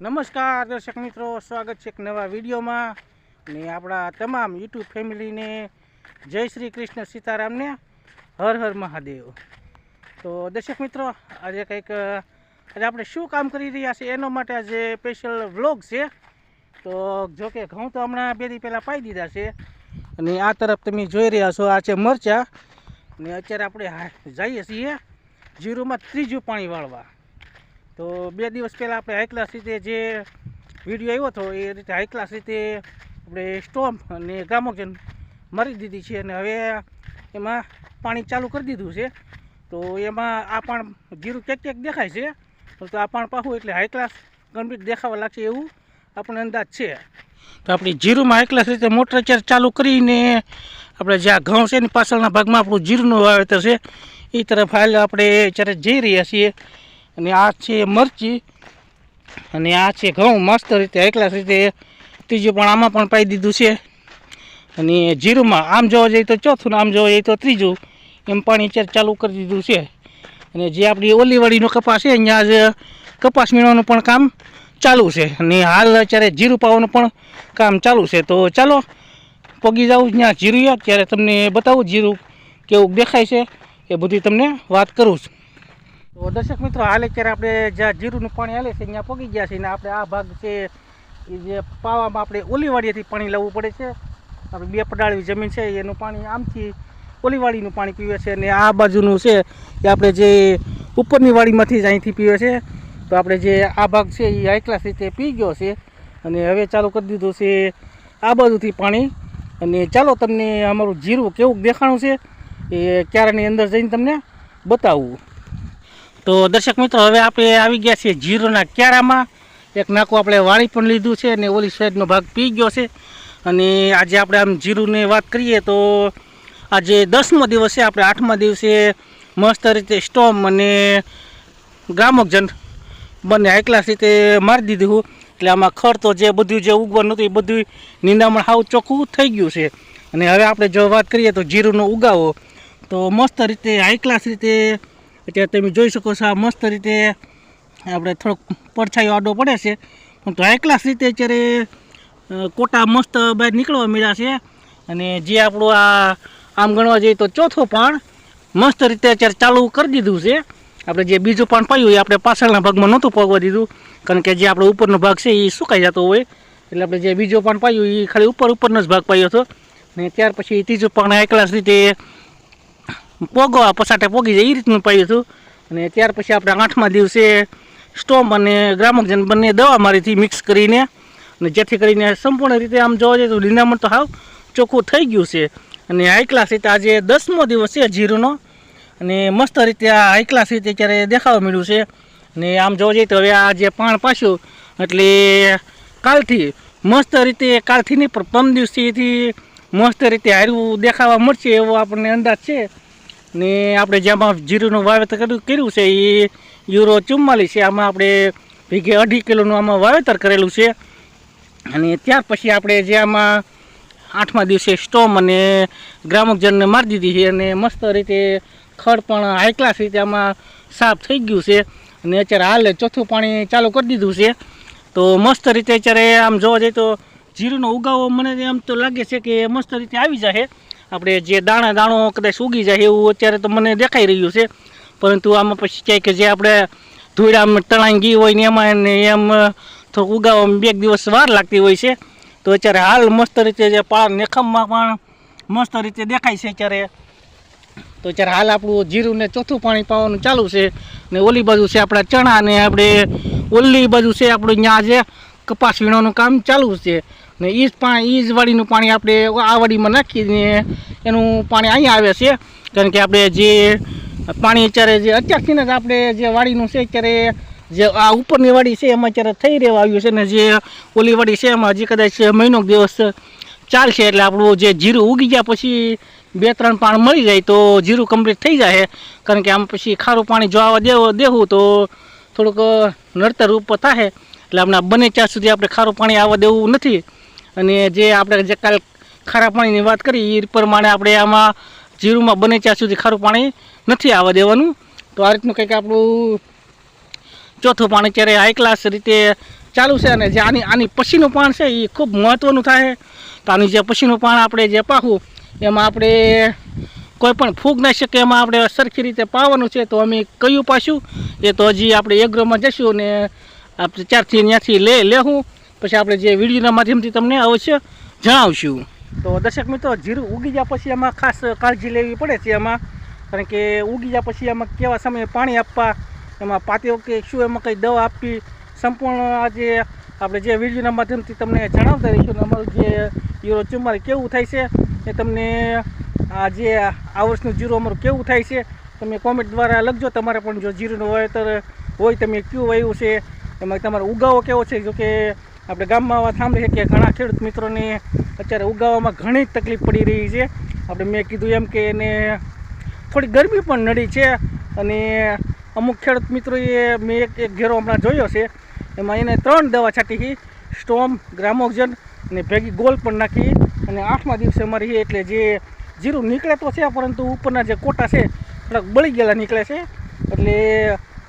નમસ્કાર, દર્શક મિત્રો, સ્વાગત છે એક નવા વિડીયોમાં. ને આપણા તમામ યુટ્યુબ ફેમિલીને જય શ્રી કૃષ્ણ સીતારામને, હર હર મહાદેવ. તો દર્શક મિત્રો, આજે કંઈક આજે આપણે શું કામ કરી રહ્યા છીએ એનો માટે આજે સ્પેશિયલ વ્લોગ છે. તો જો કે ઘઉં તો હમણાં બે દી પહેલાં પાઈ દીધા છે. અને આ તરફ તમે જોઈ રહ્યા છો, આ છે મરચાં. ને અત્યારે આપણે જઈએ છીએ જીરુમાં ત્રીજું પાણી વાળવા. તો બે દિવસ પહેલાં આપણે હાઈ ક્લાસ રીતે જે વીડિયો આવ્યો હતો, એ રીતે હાઈ ક્લાસ રીતે આપણે સ્ટોમ અને ગામોજન મારી દીધી છે અને હવે એમાં પાણી ચાલુ કરી દીધું છે. તો એમાં આ પણ જીરું ક્યાંક ક્યાંક દેખાય છે તો આ પણ પાછું એટલે હાઈ ક્લાસ કમ્પ્લીટ દેખાવા લાગશે એવું આપણને અંદાજ છે. તો આપણી જીરુમાં હાઈ ક્લાસ રીતે મોટર ચાર ચાલુ કરીને આપણે જ્યાં ઘઉં છે એની પાછળના ભાગમાં આપણું જીરુંનું વાવેતર છે એ તરફ હાલ આપણે જ્યારે જઈ રહ્યા છીએ અને આ છે મરચી. અને આ છે ઘઉં. મસ્ત રીતે એકલા રીતે. ત્રીજું પણ આમાં પણ પાઈ દીધું છે. અને જીરુંમાં આમ જોવા જઈએ તો ચોથું આમ જોવા જઈએ તો ત્રીજું. એમ પાણી અત્યારે ચાલુ કરી દીધું છે. અને જે આપણી ઓલીવાડીનો કપાસ છે, અહીંયા જ કપાસ વીણવાનું પણ કામ ચાલુ છે. અને હાલ અત્યારે જીરું પાવાનું પણ કામ ચાલુ છે. તો ચાલો, પગી જાઉં ત્યાં જીરું યાદ ત્યારે તમને બતાવું જીરું કેવું દેખાય છે. એ બધી તમને વાત કરું છું. તો દર્શક મિત્રો, હાલે અત્યારે આપણે જ્યાં જીરુંનું પાણી હાલે છે ત્યાં પગી ગયા છે ને આપણે આ ભાગ છે, એ જે પાવામાં આપણે ઓલીવાડીએથી પાણી લાવવું પડે છે. આપણે બે પડાળવી જમીન છે, એનું પાણી આમથી ઓલીવાડીનું પાણી પીવે છે અને આ બાજુનું છે, એ આપણે જે ઉપરની વાડીમાંથી જ અહીંથી પીવે છે. તો આપણે જે આ ભાગ છે, એ હાઈ રીતે પી ગયો છે અને હવે ચાલુ કરી દીધું છે આ બાજુથી પાણી. અને ચાલો તમને અમારું જીરું કેવું દેખાણું છે, એ ક્યારાની અંદર જઈને તમને બતાવવું તો દર્શક મિત્રો, હવે આપણે આવી ગયા છીએ જીરોના ક્યારામાં. એક નાકું આપણે વાળી પણ લીધું છે અને ઓલી સાઈડનો ભાગ પી ગયો છે. અને આજે આપણે આમ જીરુની વાત કરીએ તો આજે દસમો દિવસ છે, આપણે આઠમા દિવસે મસ્ત રીતે સ્ટોમ અને ગ્રામકજન બંને હાઈ રીતે મારી દીધું એટલે આમાં ખર તો જે બધું જે ઉગવાનું હતું એ બધું નિંદામણ હાવ ચોખ્ખું થઈ ગયું છે. અને હવે આપણે જો વાત કરીએ તો જીરુંનો ઉગાવો. તો મસ્ત રીતે હાઈ ક્લાસ રીતે અત્યારે તમે જોઈ શકો છો આ મસ્ત રીતે આપણે થોડોક પડછાયો આડો પડે છે. પણ તો હાઈ રીતે અત્યારે કોટા મસ્ત બહાર નીકળવા મળ્યા છે. અને જે આપણું આ, આમ ગણવા જઈએ તો ચોથો પાણ મસ્ત રીતે અત્યારે ચાલુ કરી દીધું છે. આપણે જે બીજું પાન પાયું એ આપણે પાછળના ભાગમાં નહોતું પગવા દીધું. કારણ કે જે આપણો ઉપરનો ભાગ છે એ સુકાઈ જતો હોય. એટલે આપણે જે બીજો પાન પાયું એ ખાલી ઉપર ઉપરનો જ ભાગ પાયો હતો. ને ત્યાર પછી ત્રીજું પણ એકલાસ રીતે પોગવા પસાટે પોગી જાય એ રીતનું પાયું હતું. અને ત્યાર પછી આપણે આઠમા દિવસે સ્ટોમ અને ગ્રામકજન બંને દવા મારીથી મિક્સ કરીને અને જેથી કરીને સંપૂર્ણ રીતે આમ જોવા જઈએ તો લીંડામણ તો હાવ ચોખ્ખું થઈ ગયું છે. અને હાઈ રીતે આજે દસમો દિવસ છે જીરુનો. અને મસ્ત રીતે આ હાઈ રીતે અત્યારે દેખાવા મળ્યું છે. અને આમ જોવા જઈએ તો હવે આ જે પાણ પાછું, એટલે કાલથી મસ્ત રીતે કાલથી નહીં પણ પમ દિવસથી મસ્ત રીતે હારવું દેખાવા મળશે એવો આપણને અંદાજ છે. ને આપણે જેમાં જીરુંનું વાવેતર કર્યું છે, એ યુરો ચુમ્માલીસ છે. આમાં આપણે ભેગે અઢી કિલોનું આમાં વાવેતર કરેલું છે. અને ત્યાર પછી આપણે જે આમાં આઠમા દિવસે સ્ટોમ અને ગ્રામકજનને મારી દીધી છે અને મસ્ત રીતે ખડ પણ હાઈ ક્લાસ રીતે આમાં સાફ થઈ ગયું છે. અને અત્યારે હાલે ચોથું પાણી ચાલુ કરી દીધું છે. તો મસ્ત રીતે અત્યારે આમ જોવા જઈએ તો જીરુંનો ઉગાવો મને એમ તો લાગે છે કે મસ્ત રીતે આવી જાય આપણે જે દાણા દાણો કદાચ ઉગી જાય એવું અત્યારે તો મને દેખાઈ રહ્યું છે. પરંતુ આમાં પછી ક્યાંક જે આપણે ધૂળામાં તણાઈ ગઈ હોય ને એમાં એમ થોડુંક ઉગાવવામાં બે દિવસ વાર લાગતી હોય છે. તો અત્યારે હાલ મસ્ત રીતે જે પાળ નેખમમાં પણ મસ્ત રીતે દેખાય છે અત્યારે. તો અત્યારે હાલ આપણું જીરું ને ચોથું પાણી પાવાનું ચાલુ છે ને ઓલી બાજુ છે આપણા ચણા ને આપણે ઓલી બાજુ છે આપણું ત્યાં જે કપાસ વીણવાનું કામ ચાલુ છે. ને એ જ પાણી એ જ વાડીનું પાણી આપણે આ વાડીમાં નાખીને એનું પાણી અહીંયા આવે છે. કારણ કે આપણે જે પાણી અત્યારે જે અત્યારથી જ આપણે જે વાડીનું છે, અત્યારે જે આ ઉપરની વાડી છે, એમાં અત્યારે થઈ રહેવા આવ્યું છે ને જે ઓલી વાડી છે, એમાં હજી કદાચ મહિનો દિવસ ચાલશે એટલે આપણું જે જીરું ઉગી ગયા પછી બે ત્રણ પાણ મળી જાય તો જીરું કમ્પ્લીટ થઈ જાય કારણ કે આમ પછી ખારું પાણી જો આવવા દેવું દેવું તો થોડુંક નડતર રૂપ થાય એટલે આપણે બને ત્યાં સુધી આપણે ખારું પાણી આવવા દેવું નથી. અને જે આપણે જે કાલ ખારા પાણીની વાત કરી એ પ્રમાણે આપણે આમાં જીરુંમાં બને ત્યાં સુધી ખારું પાણી નથી આવવા દેવાનું. તો આ રીતનું કંઈક આપણું ચોથું પાણી અત્યારે હાઈ ક્લાસ રીતે ચાલુ છે અને જે આની આની પછીનું પાણ છે એ ખૂબ મહત્ત્વનું થાય. તો આની જે પછીનું પાણ આપણે જે પાહું, એમાં આપણે કોઈ પણ ફૂગ ના શકે, એમાં આપણે સરખી રીતે પાવાનું છે, તો અમે કયું પાછું? એ તો હજી આપણે એગ્રોમાં જઈશું ને આપણે ચારથી ત્યાંથી લે લેવું પછી આપણે જે વિડીયોના માધ્યમથી તમને અવશ્ય જણાવશું. તો દર્શક મિત્રો, જીરું ઉગી ગયા પછી એમાં ખાસ કાળજી લેવી પડે છે એમાં કારણ કે ઉગી ગયા પછી એમાં કેવા સમયે પાણી આપવા, એમાં પાતી વખતે શું એમાં કંઈ દવા આપવી, સંપૂર્ણ આજે આપણે જે વિડીયોના માધ્યમથી તમને જણાવતા રહીશું અમારું જે યુરો ચુમ્મારી કેવું થાય છે એ તમને આ જે આ વર્ષનું જીરું અમારું કેવું થાય છે, તમે કોમેન્ટ દ્વારા લખજો. તમારે પણ જો જીરુનું વાવેતર હોય, તમે કયું વાવ્યું છે, એમાં તમારો ઉગાવો કેવો છે, જો કે આપણે ગામમાં વાત સાંભળી શકીએ. ઘણા ખેડૂત મિત્રોને અત્યારે ઉગાવામાં ઘણી તકલીફ પડી રહી છે. આપણે મેં કીધું એમ કે એને થોડી ગરમી પણ નડી છે અને અમુક ખેડૂત મિત્રોએ મેં એક એક ઘેરો હમણાં જોયો છે. એમાં એને ત્રણ દવા છાંટી હતી. સ્ટોમ ગ્રામોક્ઝન અને ભેગી ગોલ પણ નાખી. અને આઠમા દિવસે મારી એટલે જે જીરું નીકળે તો છે, પરંતુ ઉપરના જે કોટા છે, થોડાક બળી ગયેલા નીકળે છે. એટલે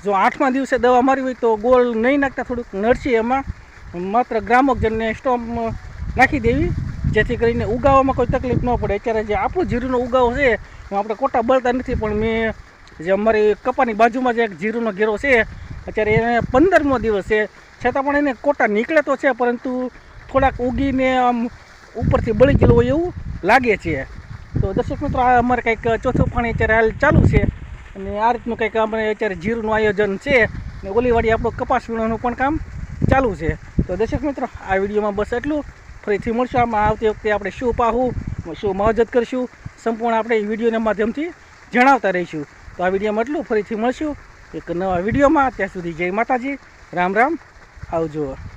જો આઠમા દિવસે દવા મારી હોય તો ગોળ નહીં નાખતા, થોડુંક નડશે એમાં. માત્ર ગ્રામકજનને સ્ટોમ્પ નાખી દેવી, જેથી કરીને ઉગાવવામાં કોઈ તકલીફ ન પડે. અત્યારે જે આપણું જીરુનો ઉગાવો છે આપણે કોટા બળતા નથી, પણ મેં જે અમારી કપાની બાજુમાં જે એક જીરુનો ઘેરો છે, અત્યારે એને પંદરમો દિવસ છે. છતાં પણ એને કોટા નીકળે તો છે, પરંતુ થોડાક ઉગીને આમ ઉપરથી બળી ગયેલું હોય એવું લાગે છે. તો દર્શક મિત્રો, આ અમારે કંઈક ચોથું પાણી અત્યારે હાલ ચાલુ છે. અને આ રીતનું કંઈક આપણે અત્યારે જીરુંનું આયોજન છે. ને ઓલીવાડી આપણું કપાસ વીણવાનું પણ કામ ચાલુ છે. તો દર્શક મિત્રો, આ વિડીયોમાં બસ એટલું ફરીથી મળશું આમાં આવતી વખતે આપણે શું પાહું, શું મહજત કરીશું, સંપૂર્ણ આપણે વિડીયોના માધ્યમથી જણાવતા રહીશું. તો આ વિડીયોમાં એટલું ફરીથી મળશું એક નવા વિડીયોમાં. ત્યાં સુધી જય માતાજી. રામ રામ. આવજો.